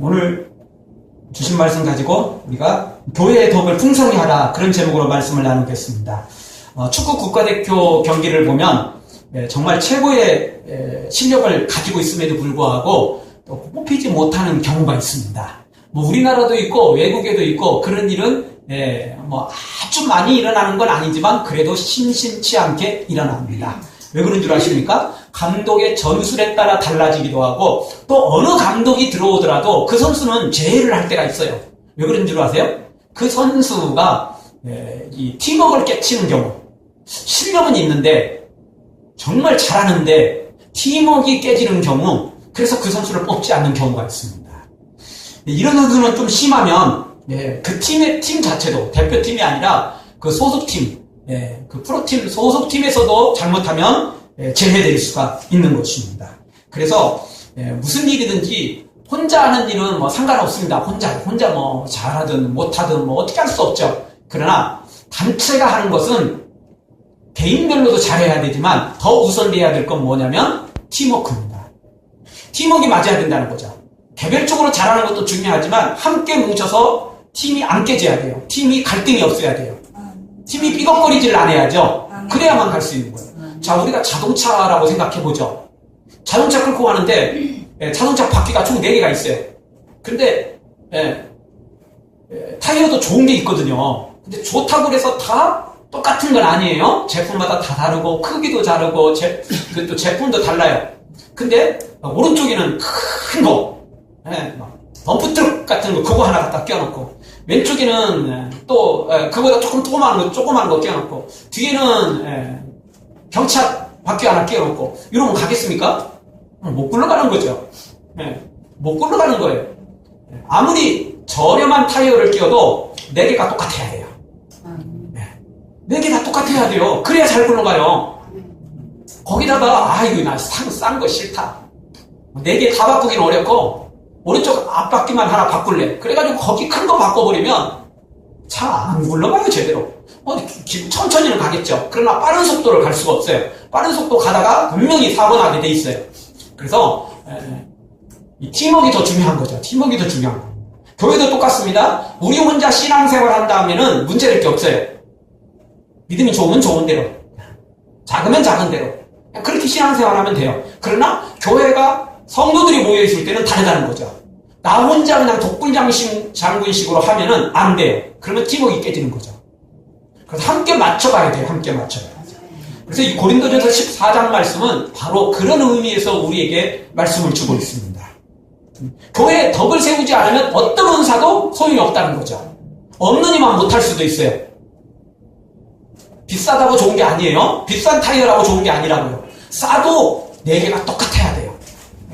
오늘 주신 말씀 가지고 우리가 교회의 덕을 풍성히 하라 그런 제목으로 말씀을 나누겠습니다. 어, 축구 국가대표 경기를 보면 예, 정말 최고의 예, 실력을 가지고 있음에도 불구하고 또 뽑히지 못하는 경우가 있습니다. 뭐 우리나라도 있고 외국에도 있고 그런 일은 예, 뭐 아주 많이 일어나는 건 아니지만 그래도 심심치 않게 일어납니다. 왜 그런 줄 아십니까? 감독의 전술에 따라 달라지기도 하고 또 어느 감독이 들어오더라도 그 선수는 제의를 할 때가 있어요. 왜 그런 줄 아세요? 그 선수가 예, 이 팀워크를 깨치는 경우 실력은 있는데 정말 잘하는데 팀워크가 깨지는 경우 그래서 그 선수를 뽑지 않는 경우가 있습니다. 이런 선수는 좀 심하면 예, 그 팀의 팀 자체도 대표팀이 아니라 그 소속팀, 예, 그 프로팀 소속팀에서도 잘못하면 예, 제외될 수가 있는 것입니다. 그래서 예, 무슨 일이든지 혼자 하는 일은 뭐 상관없습니다. 혼자 혼자 뭐 잘하든 못하든 뭐 어떻게 할 수 없죠. 그러나 단체가 하는 것은 개인별로도 잘해야 되지만 더 우선돼야 될 건 뭐냐면 팀워크입니다. 팀워크가 맞아야 된다는 거죠. 개별적으로 잘하는 것도 중요하지만 함께 뭉쳐서 팀이 안 깨져야 돼요. 팀이 갈등이 없어야 돼요. 팀이 삐걱거리질 않아야죠. 그래야만 갈 수 있는 거예요. 자, 우리가 자동차라고 생각해 보죠. 자동차 끌고 가는데 예, 자동차 바퀴가 총 4개가 있어요. 근데 예, 예, 타이어도 좋은 게 있거든요. 근데 좋다고 해서 다 똑같은 건 아니에요. 제품마다 다 다르고 크기도 다르고 제, 그또 제품도 달라요. 근데 오른쪽에는 큰 거, 예, 막 덤프 트럭 같은 거 그거 하나 갖다 껴놓고 왼쪽에는 예, 또 예, 그거보다 조금 조그마한 거 조그마한 거 껴놓고 뒤에는 예, 경차 바퀴 하나 끼워놓고 이러면 가겠습니까? 못 굴러가는 거죠. 예, 못 굴러가는 거예요. 예, 아무리 저렴한 타이어를 끼워도 네 개가 똑같아야 돼요. 네 개 다 똑같아야 돼요. 그래야 잘 굴러가요. 거기다가 아 이거 나 싼 거 싫다. 네 개 다 바꾸기는 어렵고 오른쪽 앞바퀴만 하나 바꿀래. 그래가지고 거기 큰 거 바꿔버리면 잘 안 굴러가요 제대로. 어, 기- 천천히는 가겠죠. 그러나 빠른 속도를 갈 수가 없어요. 빠른 속도 가다가 분명히 사고 나게 돼 있어요. 그래서 에, 이 팀워크가 더 중요한 거죠. 팀워크가 더 중요한 거. 교회도 똑같습니다. 우리 혼자 신앙생활 한 다음에는 문제될 게 없어요. 믿음이 좋으면 좋은 대로, 작으면 작은 대로 그렇게 신앙생활 하면 돼요. 그러나 교회가 성도들이 모여 있을 때는 다르다는 거죠. 나 혼자 그냥 독불장신 장군식으로 하면은 안 돼요. 그러면 팀워크가 깨지는 거죠. 그래서 함께 맞춰가야 돼요. 함께 맞춰가야 돼요. 그래서 이 고린도전서 14장 말씀은 바로 그런 의미에서 우리에게 말씀을 주고 있습니다. 교회에 덕을 세우지 않으면 어떤 은사도 소용이 없다는 거죠. 없는 이만 못할 수도 있어요. 비싸다고 좋은 게 아니에요. 비싼 타이어라고 좋은 게 아니라고요. 싸도 네 개가 똑같아야.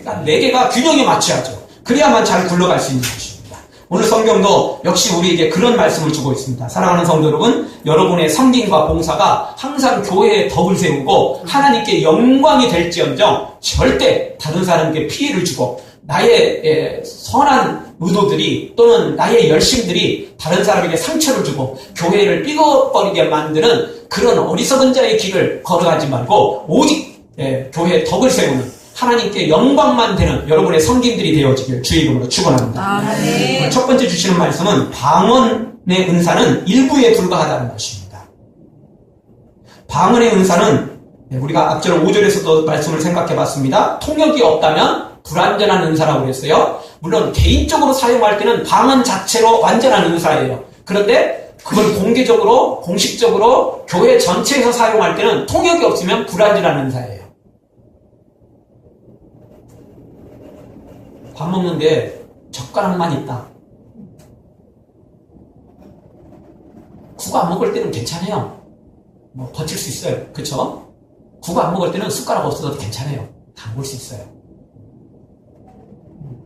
그러니까 네 개가 균형에 맞춰야죠. 그래야만 잘 굴러갈 수 있는 것입니다. 오늘 성경도 역시 우리에게 그런 말씀을 주고 있습니다. 사랑하는 성도 여러분, 여러분의 성김과 봉사가 항상 교회에 덕을 세우고 하나님께 영광이 될지언정 절대 다른 사람에게 피해를 주고 나의 예, 선한 의도들이 또는 나의 열심들이 다른 사람에게 상처를 주고 교회를 삐걱거리게 만드는 그런 어리석은 자의 길을 걸어가지 말고 오직 예, 교회에 덕을 세우는 하나님께 영광만 되는 여러분의 성김들이 되어지길 주의 이름으로 축원합니다. 아멘. 오늘 첫 번째 주시는 말씀은 방언의 은사는 일부에 불과하다는 것입니다. 방언의 은사는 네, 우리가 앞절 5절에서도 말씀을 생각해 봤습니다. 통역이 없다면 불완전한 은사라고 그랬어요. 물론 개인적으로 사용할 때는 방언 자체로 완전한 은사예요. 그런데 그걸 공개적으로 공식적으로 교회 전체에서 사용할 때는 통역이 없으면 불완전한 은사예요. 밥 먹는데 젓가락만 있다. 국안 먹을 때는 괜찮아요. 뭐 버틸 수 있어요. 그쵸? 국안 먹을 때는 숟가락 없어도 괜찮아요. 다 먹을 수 있어요.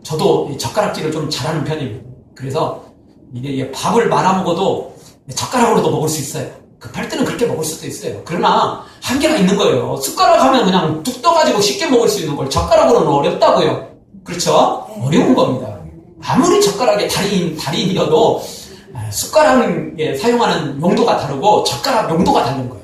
저도 이 젓가락질을 좀 잘하는 편입니다. 그래서 이게 밥을 말아 먹어도 젓가락으로도 먹을 수 있어요. 급할 때는 그렇게 먹을 수도 있어요. 그러나 한계가 있는 거예요. 숟가락 하면 그냥 뚝 떠가지고 쉽게 먹을 수 있는 걸 젓가락으로는 어렵다고요. 그렇죠? 어려운 겁니다. 아무리 젓가락에 달인, 달인이어도 아, 숟가락에 사용하는 용도가 다르고 젓가락 용도가 다른 거예요.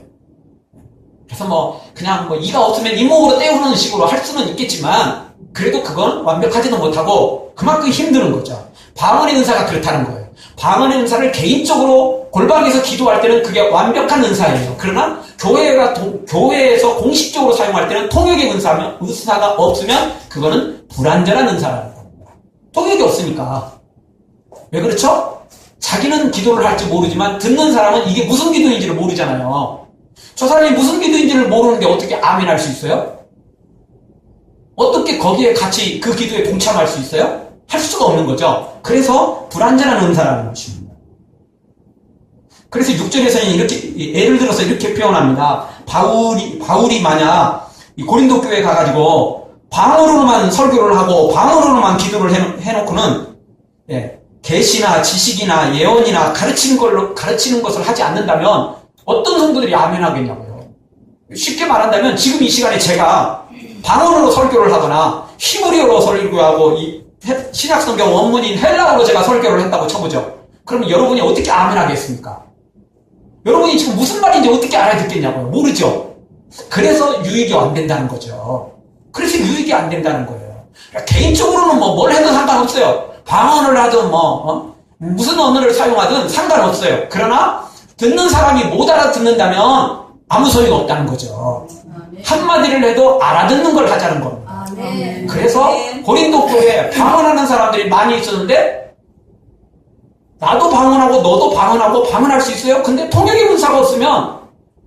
그래서 뭐 그냥 뭐 이가 없으면 이목으로 때우는 식으로 할 수는 있겠지만 그래도 그건 완벽하지는 못하고 그만큼 힘드는 거죠. 방언의 은사가 그렇다는 거예요. 방언의 은사를 개인적으로 골방에서 기도할 때는 그게 완벽한 은사예요. 그러나 교회가 도- 교회에서 공식적으로 사용할 때는 통역의 은사면 은사가 없으면 그거는 불완전한 은사라는 겁니다. 통역이 없으니까 왜 그렇죠? 자기는 기도를 할지 모르지만 듣는 사람은 이게 무슨 기도인지를 모르잖아요. 저 사람이 무슨 기도인지를 모르는데 어떻게 아멘 할 수 있어요? 어떻게 거기에 같이 그 기도에 동참할 수 있어요? 할 수가 없는 거죠. 그래서 불완전한 은사라는 것입니다. 그래서 6절에서는 이렇게 예를 들어서 이렇게 표현합니다. 바울이 바울이 만약 이 고린도 교회 가가지고 방언으로만 설교를 하고 방언으로만 기도를 해놓- 해놓 고는 예, 계시나 지식이나 예언이나 가르치는 걸로 가르치는 것을 하지 않는다면 어떤 성도들이 아멘하겠냐고요. 쉽게 말한다면 지금 이 시간에 제가 방언으로 설교를 하거나 히브리어로 설교하고 이 해- 신약 성경 원문인 헬라어로 제가 설교를 했다고 쳐보죠. 그러면 여러분이 어떻게 아멘 하겠습니까? 여러분이 지금 무슨 말인지 어떻게 알아듣겠냐고요. 모르죠. 그래서 유익이 안 된다는 거죠. 그래서 유익이 안 된다는 거예요. 그러니까 개인적으로는 뭐 뭘 해도 상관없어요. 방언을 하든 뭐 어? 무슨 언어를 사용하든 상관없어요. 그러나 듣는 사람이 못 알아듣는다면 아무 소용 없다는 거죠. 한마디를 해도 알아듣는 걸 하자는 겁니다. 아멘. 그래서 고린도 교회에 방언하는 사람들이 많이 있었는데 나도 방언하고 너도 방언하고 방언할 수 있어요? 근데 통역의 문사가 없으면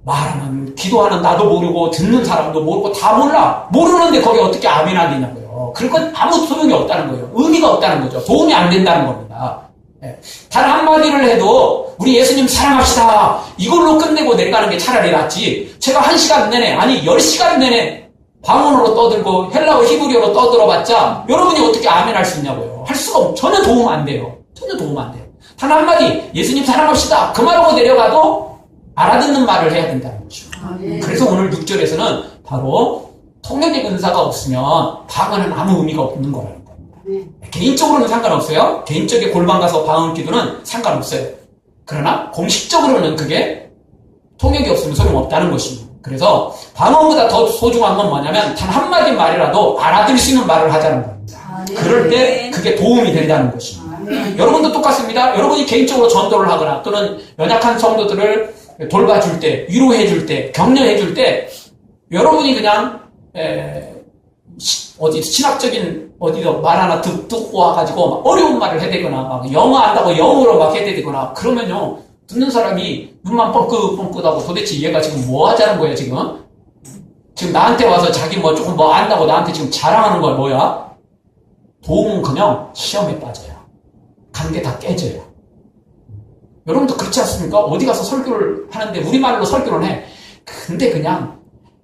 말하는 기도하는 나도 모르고 듣는 사람도 모르고 다 몰라. 모르는데 거기 어떻게 아멘하겠냐고요. 그건 아무 소용이 없다는 거예요. 의미가 없다는 거죠. 도움이 안 된다는 겁니다. 예. 단 한마디를 해도 우리 예수님 사랑합시다. 이걸로 끝내고 내려가는 게 차라리 낫지. 제가 한 시간 내내 아니 열 시간 내내 방언으로 떠들고 헬라어 히브리어로 떠들어봤자 여러분이 어떻게 아멘 할 수 있냐고요. 할 수가 없, 전혀 도움 안 돼요. 전혀 도움 안 돼요. 단 한마디 예수님 사랑합시다. 그 말하고 내려가도 알아듣는 말을 해야 된다는 거죠. 아멘. 그래서 오늘 6절에서는 바로 통역의 은사가 없으면 방언은 아무 의미가 없는 거라는 겁니다. 아멘. 개인적으로는 상관없어요. 개인적인 골방 가서 방언 기도는 상관없어요. 그러나 공식적으로는 그게 통역이 없으면 소용없다는 것입니다. 그래서 방언보다 더 소중한 건 뭐냐면 단 한마디 말이라도 알아들을 수 있는 말을 하자는 겁니다. 아멘. 그럴 때 그게 도움이 된다는 것입니다. 아멘. 여러분도 똑같습니다. 여러분이 개인적으로 전도를 하거나 또는 연약한 성도들을 돌봐줄 때, 위로해줄 때, 격려해줄 때, 여러분이 그냥 에, 시- 어디 신학적인 어디서 말 하나 듣, 듣고 와가지고 막 어려운 말을 해대거나 막 영어 안다고 영어로 막 해대거나 그러면요 듣는 사람이 눈만 뻥긋뻥긋하고 도대체 얘가 지금 뭐 하자는 거야 지금 지금 나한테 와서 자기 뭐 조금 뭐 안다고 나한테 지금 자랑하는 거야 뭐야 도움은 그냥 시험에 빠져요 관계 다 깨져요. 여러분도 그렇지 않습니까? 어디 가서 설교를 하는데 우리말로 설교를 해. 근데 그냥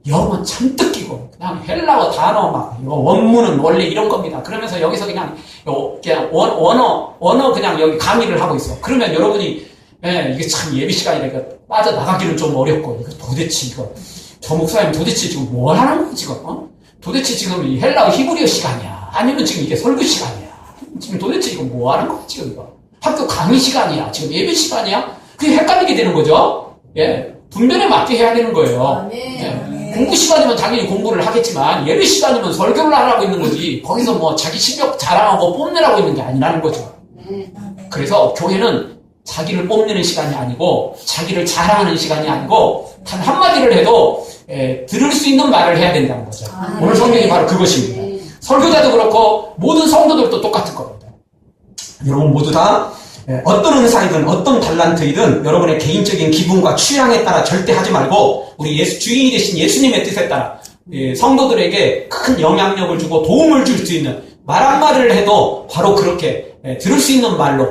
영어 잔뜩 끼고 그냥 헬라어 단어 막 원문은 원래 이런 겁니다. 그러면서 여기서 그냥 요- 그냥 원, 원어 원어 그냥 여기 강의를 하고 있어. 그러면 여러분이 예, 이게 참 예비 시간이니까 빠져나가기는 좀 어렵고 이거 도대체 이거 저 목사님 도대체 지금 뭐 하는 거야 지금 어? 도대체 지금 이 헬라어 히브리어 시간이야 아니면 지금 이게 설교 시간이야 지금 도대체 이거 뭐 하는 거야 지금 이거 학교 강의 시간이야 지금 예배 시간이야 그게 헷갈리게 되는 거죠 예 분별에 맞게 해야 되는 거예요. 예. 공부 시간이면 당연히 공부를 하겠지만 예배 시간이면 설교를 하라고 있는 거지 거기서 뭐 자기 실력 자랑하고 뽐내라고 있는 게 아니라는 거죠 아멘. 그래서 교회는 자기를 뽐내는 시간이 아니고 자기를 자랑하는 시간이 아니고 단 한마디를 해도 에, 들을 수 있는 말을 해야 된다는 거죠. 아, 오늘 네. 성경이 바로 그것입니다. 네. 설교자도 그렇고 모든 성도들도 똑같을 겁니다. 여러분 모두 다 에, 어떤 은사이든 어떤 달란트이든 여러분의 개인적인 기분과 취향에 따라 절대 하지 말고 우리 예수 주인이 되신 예수님의 뜻에 따라 예, 성도들에게 큰 영향력을 주고 도움을 줄 수 있는 말 한마디를 해도 바로 그렇게 에, 들을 수 있는 말로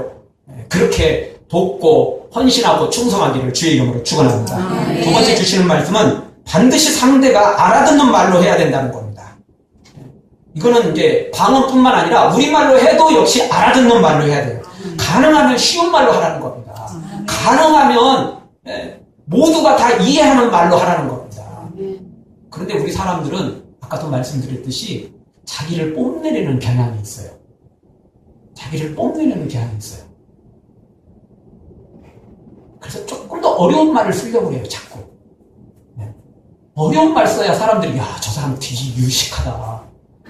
에, 그렇게 돕고 헌신하고 충성하기를 주의 이름으로 축원합니다. 아멘. 두 번째 주시는 말씀은 반드시 상대가 알아듣는 말로 해야 된다는 겁니다. 이거는 이제 방언뿐만 아니라 우리말로 해도 역시 알아듣는 말로 해야 돼요. 가능하면 쉬운 말로 하라는 겁니다. 가능하면 예, 모두가 다 이해하는 말로 하라는 겁니다. 그런데 우리 사람들은 아까도 말씀드렸듯이 자기를 뽐내려는 경향이 있어요. 자기를 뽐내려는 경향이 있어요. 그래서 조금 더 어려운 말을 쓰려고 해요, 자꾸. 네. 어려운 말 써야 사람들이, 야, 저 사람 되게 유식하다. 아,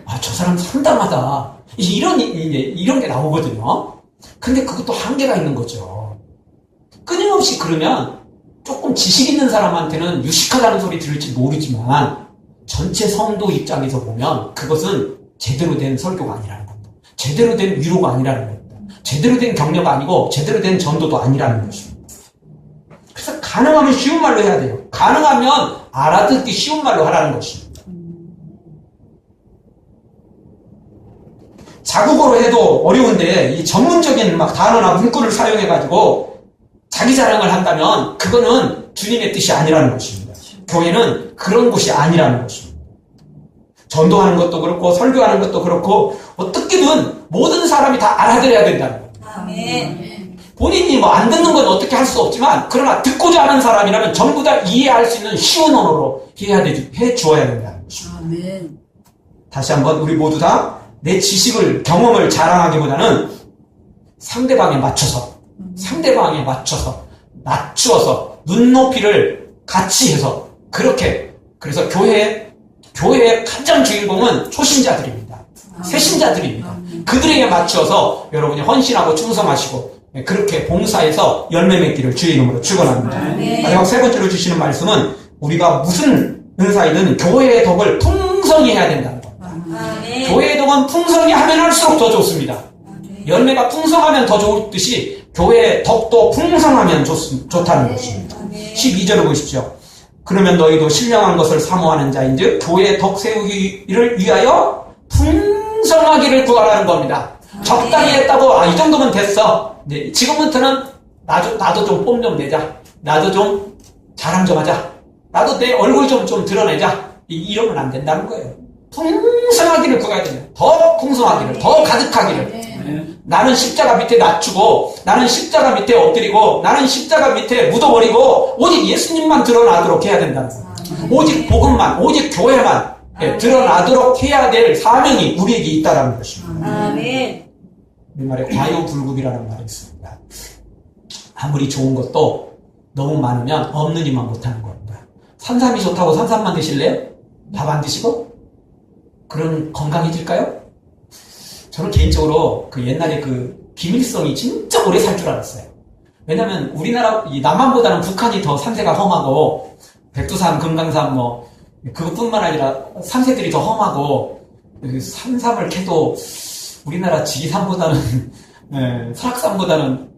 아, 저 사람 상담하다. 이런, 이런 게 나오거든요. 근데 그것도 한계가 있는 거죠. 끊임없이 그러면 조금 지식 있는 사람한테는 유식하다는 소리 들을지 모르지만 전체 성도 입장에서 보면 그것은 제대로 된 설교가 아니라는 겁니다. 제대로 된 위로가 아니라는 겁니다. 제대로 된 격려가 아니고 제대로 된 전도도 아니라는 것입니다. 가능하면 쉬운 말로 해야 돼요. 가능하면 알아듣기 쉬운 말로 하라는 것입니다. 자국어로 해도 어려운데 이 전문적인 막 단어나 문구를 사용해가지고 자기 자랑을 한다면 그거는 주님의 뜻이 아니라는 것입니다. 교회는 그런 곳이 아니라는 것입니다. 전도하는 것도 그렇고 설교하는 것도 그렇고 어떻게든 모든 사람이 다 알아들어야 된다는 겁니다. 아멘. 본인이 뭐 안 듣는 건 어떻게 할 수 없지만 그러나 듣고자 하는 사람이라면 전부 다 이해할 수 있는 쉬운 언어로 해야 되, 해 주어야 된다는 것입니다. 아멘. 다시 한번 우리 모두 다 내 지식을 경험을 자랑하기보다는 상대방에 맞춰서 상대방에 맞춰서 낮추어서 눈높이를 같이 해서 그렇게 그래서 교회 교회의 가장 주인공은 초신자들입니다. 새신자들입니다. 그들에게 맞춰서 여러분이 헌신하고 충성하시고 예, 그렇게 봉사해서 열매 맺기를 주의 이름으로 축원합니다. 아멘. 마지막 세 번째로 주시는 말씀은 우리가 무슨 은사이든 교회의 덕을 풍성히 해야 된다는 겁니다. 아멘. 교회의 덕은 풍성히 하면 할수록 더 좋습니다. 열매가 풍성하면 더 좋듯이 교회의 덕도 풍성하면 좋, 좋다는 것입니다. 아멘. 12절을 보십시오. 그러면 너희도 신령한 것을 사모하는 자인즉 교회의 덕 세우기를 위하여 풍성하기를 구하라는 겁니다. 적당히 했다고 아 이 정도면 됐어. 네, 지금부터는 나도 나도 좀 뽐 좀 내자. 나도 좀 자랑 좀 하자. 나도 내 얼굴 좀 좀 드러내자. 이- 이러면 안 된다는 거예요. 풍성하기를 구해야 돼요. 더 풍성하기를, 더 가득하기를. 나는 십자가 밑에 낮추고 나는 십자가 밑에 엎드리고 나는 십자가 밑에 묻어버리고 오직 예수님만 드러나도록 해야 된다는 거예요. 오직 복음만 오직 교회만 예, 드러나도록 해야 될 사명이 우리에게 있다는 것입니다. 아멘. 우리말에 과요불급이라는 말이 있습니다. 아무리 좋은 것도 너무 많으면 없는 이만 못하는 겁니다. 산삼이 좋다고 산삼만 드실래요? 밥 안 드시고? 그럼 건강해질까요? 저는 개인적으로 그 옛날에 그 김일성이 진짜 오래 살 줄 알았어요. 왜냐면 우리나라, 이 남한보다는 북한이 더 산세가 험하고, 백두산, 금강산 뭐, 그것뿐만 아니라 산세들이 더 험하고, 그 산삼을 캐도 우리나라 지리산보다는 네, 설악산보다는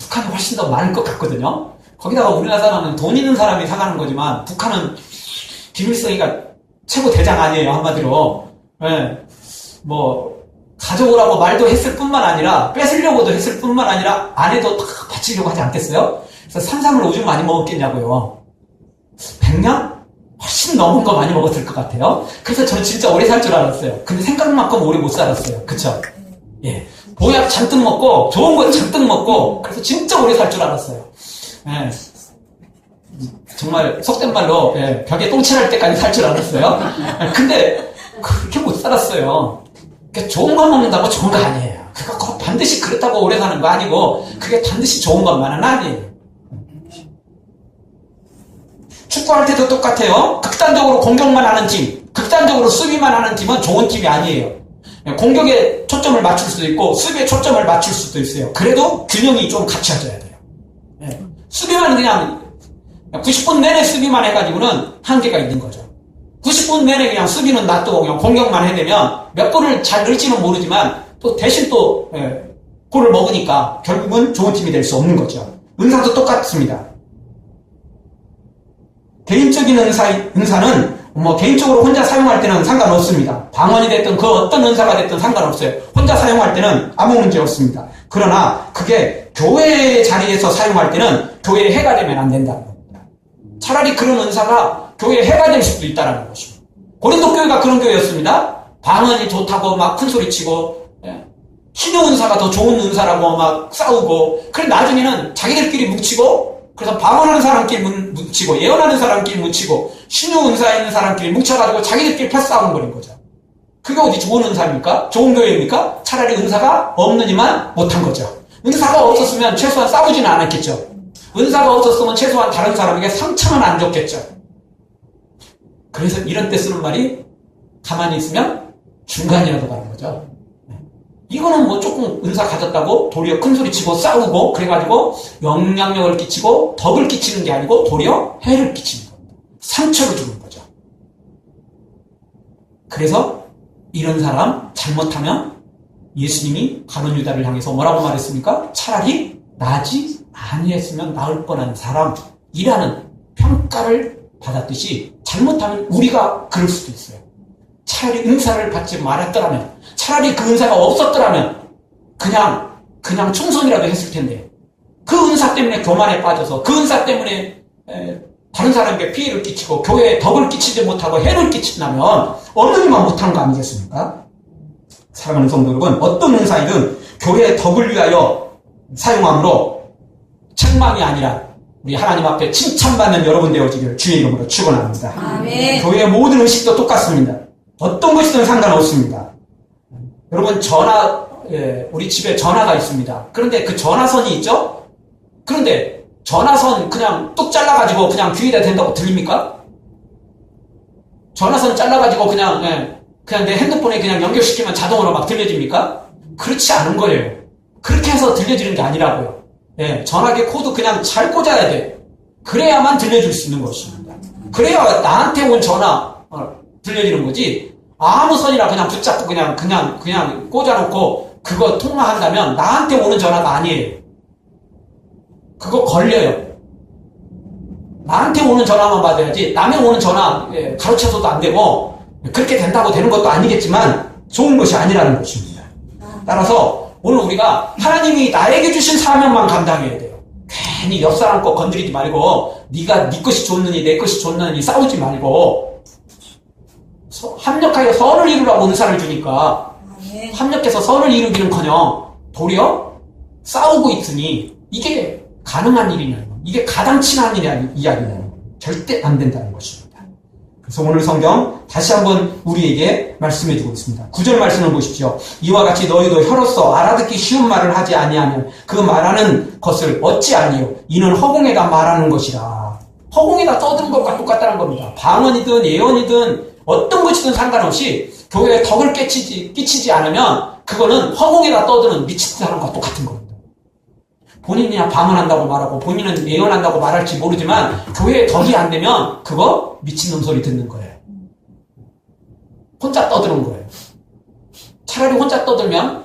북한이 훨씬 더 많을 것 같거든요. 거기다가 우리나라 사람은 돈 있는 사람이 사가는 거지만 북한은 김일성이가 최고 대장 아니에요 한마디로. 네, 뭐 가져오라고 말도 했을 뿐만 아니라 뺏으려고도 했을 뿐만 아니라 아내도 다 바치려고 하지 않겠어요? 그래서 삼삼을 오줌 많이 먹었겠냐고요. 백냥? 훨씬 넘은 거 많이 먹었을 것 같아요. 그래서 저 진짜 오래 살 줄 알았어요. 근데 생각만큼 오래 못 살았어요. 그쵸? 예. 보약 잔뜩 먹고, 좋은 거 잔뜩 먹고, 그래서 진짜 오래 살 줄 알았어요. 예. 정말 속된 말로 예, 벽에 똥칠할 때까지 살 줄 알았어요. 예, 근데 그렇게 못 살았어요. 그러니까 좋은 거 먹는다고 좋은 거 아니에요. 그거 반드시 그렇다고 오래 사는 거 아니고 그게 반드시 좋은 것만은 아니에요. 축구할 때도 똑같아요. 극단적으로 공격만 하는 팀, 극단적으로 수비만 하는 팀은 좋은 팀이 아니에요. 예, 공격에 초점을 맞출 수도 있고 수비에 초점을 맞출 수도 있어요. 그래도 균형이 좀 갖춰져야 돼요. 예, 수비만 그냥 90분 내내 수비만 해가지고는 한계가 있는 거죠. 90분 내내 그냥 수비는 놔두고 그냥 공격만 해내면 몇 골을 잘 넣을지는 모르지만 또 대신 또 예, 골을 먹으니까 결국은 좋은 팀이 될 수 없는 거죠. 은사도 똑같습니다. 개인적인 은사, 은사는 뭐 개인적으로 혼자 사용할 때는 상관없습니다. 방언이 됐든 그 어떤 은사가 됐든 상관없어요. 혼자 사용할 때는 아무 문제 없습니다. 그러나 그게 교회 자리에서 사용할 때는 교회에 해가 되면 안 된다는 겁니다. 차라리 그런 은사가 교회에 해가 될 수도 있다는 것입니다. 고린도 교회가 그런 교회였습니다. 방언이 좋다고 막 큰 소리 치고 예. 신용 은사가 더 좋은 은사라고 막 싸우고 그래 나중에는 자기들끼리 뭉치고 그래서 방언하는 사람끼리 뭉- 뭉치고 예언하는 사람끼리 뭉치고 신용 은사 있는 사람끼리 뭉쳐가지고 자기들끼리 패싸움 벌인 거죠. 그게 어디 좋은 은사입니까? 좋은 교회입니까? 차라리 은사가 없는 이만 못한 거죠. 은사가 없었으면 최소한 싸우지는 않았겠죠. 은사가 없었으면 최소한 다른 사람에게 상처는 안 줬겠죠. 그래서 이런 때 쓰는 말이 가만히 있으면 중간이라도 가는 거죠. 네. 이거는 뭐 조금 은사 가졌다고 도리어 큰 소리 치고 싸우고 그래가지고 영향력을 끼치고 덕을 끼치는 게 아니고 도리어 해를 끼치는 겁니다. 상처를 주는 거죠. 그래서 이런 사람 잘못하면 예수님이 가론 유다를 향해서 뭐라고 말했습니까? 차라리 나지 아니했으면 나을 뻔한 사람이라는 평가를 받았듯이 잘못하면 우리가 그럴 수도 있어요. 차라리 은사를 받지 말았더라면, 차라리 그 은사가 없었더라면, 그냥, 그냥 충성이라도 했을 텐데, 그 은사 때문에 교만에 빠져서, 그 은사 때문에, 에, 다른 사람에게 피해를 끼치고, 교회에 덕을 끼치지 못하고 해를 끼친다면, 얼마나 못한 거 아니겠습니까? 사랑하는 성도 여러분, 어떤 은사이든 교회의 덕을 위하여 사용함으로 책망이 아니라 우리 하나님 앞에 칭찬받는 여러분 되어지기를 주의 이름으로 축원합니다. 아멘. 교회의 모든 의식도 똑같습니다. 어떤 것이든 상관없습니다. 여러분 전화 예, 우리 집에 전화가 있습니다. 그런데 그 전화선이 있죠? 그런데 전화선 그냥 뚝 잘라가지고 그냥 귀에다 댄다고 들립니까? 전화선 잘라가지고 그냥 예, 그냥 내 핸드폰에 그냥 연결시키면 자동으로 막 들려집니까? 그렇지 않은 거예요. 그렇게 해서 들려지는 게 아니라고요. 예, 전화기 코드 그냥 잘 꽂아야 돼. 그래야만 들려줄 수 있는 것입니다. 그래야 나한테 온 전화 어, 들려지는 거지. 아무 선이나 그냥 붙잡고 그냥 그냥 그냥 꽂아놓고 그거 통화한다면 나한테 오는 전화가 아니에요. 그거 걸려요. 나한테 오는 전화만 받아야지 남의 오는 전화 예, 가로채서도 안 되고 그렇게 된다고 되는 것도 아니겠지만 좋은 것이 아니라는 것입니다. 따라서 오늘 우리가 하나님이 나에게 주신 사명만 감당해야 돼요. 괜히 옆 사람 거 건드리지 말고 네가 네 것이 좋느니 내 것이 좋느니 싸우지 말고 서- 합력하여 선을 이루라고 은사를 주니까 아멘. 합력해서 선을 이루기는커녕 도리어 싸우고 있으니 이게 가능한 일이냐 이게 가당치는 일이 아니- 이야기냐 절대 안 된다는 것입니다. 그래서 오늘 성경 다시 한번 우리에게 말씀해 주고 있습니다. 구절 말씀을 보십시오. 이와 같이 너희도 혀로서 알아듣기 쉬운 말을 하지 아니하면 그 말하는 것을 어찌 아니요 이는 허공에다 말하는 것이라. 허공에다 떠드는 것과 똑같다는 겁니다. 방언이든 예언이든 어떤 것이든 상관없이 교회에 덕을 끼치지, 끼치지 않으면 그거는 허공에다 떠드는 미친 사람과 똑같은 겁니다. 본인이야 방언한다고 말하고 본인은 예언한다고 말할지 모르지만 교회에 덕이 안 되면 그거 미친놈 소리 듣는 거예요. 혼자 떠드는 거예요. 차라리 혼자 떠들면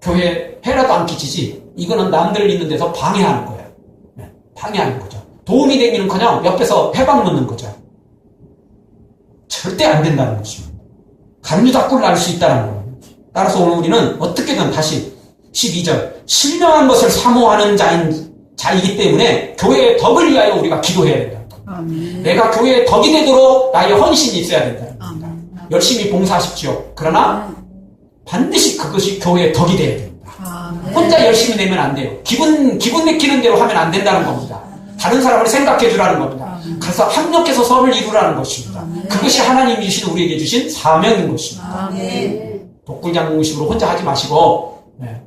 교회에 해라도 안 끼치지 이거는 남들 있는 데서 방해하는 거예요. 네, 방해하는 거죠. 도움이 되기는 커녕 옆에서 해방 놓는 거죠. 절대 안 된다는 것입니다. 간유다꿀 날수 있다는 거예요. 따라서 오늘 우리는 어떻게든 다시 12절 신령한 것을 사모하는 자인 자이기 때문에 교회의 덕을 위하여 우리가 기도해야 된다. 아멘. 내가 교회의 덕이 되도록 나의 헌신이 있어야 된다. 열심히 봉사하십시오. 그러나 반드시 그것이 교회의 덕이 돼야. 아멘. 혼자 열심히 내면 안 돼요. 기분 기분 내키는 대로 하면 안 된다는 겁니다. 다른 사람을 생각해 주라는 겁니다. 가서 합력해서 선을 이루라는 것입니다. 그것이 하나님이 주신 우리에게 주신 사명인 것입니다. 아멘. 독불장공식으로 혼자 하지 마시고 네.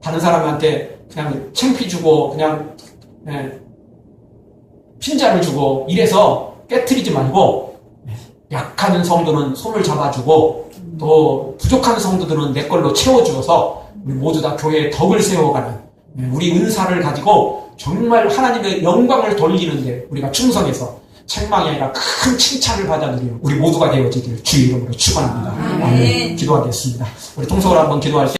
다른 사람한테 그냥 챙피 주고 그냥 네. 핀자를 주고 이래서 깨뜨리지 말고 네. 약한 성도는 손을 잡아주고 또 부족한 성도들은 내 걸로 채워주어서 우리 모두 다 교회에 덕을 세워가는 네. 우리 은사를 가지고 정말 하나님의 영광을 돌리는데 우리가 충성해서 책망이 아니라 큰 칭찬을 받아들이는 우리 모두가 되어지길 주의 이름으로 축원합니다. 아멘. 기도하겠습니다. 우리 통성으로 한번 기도할 때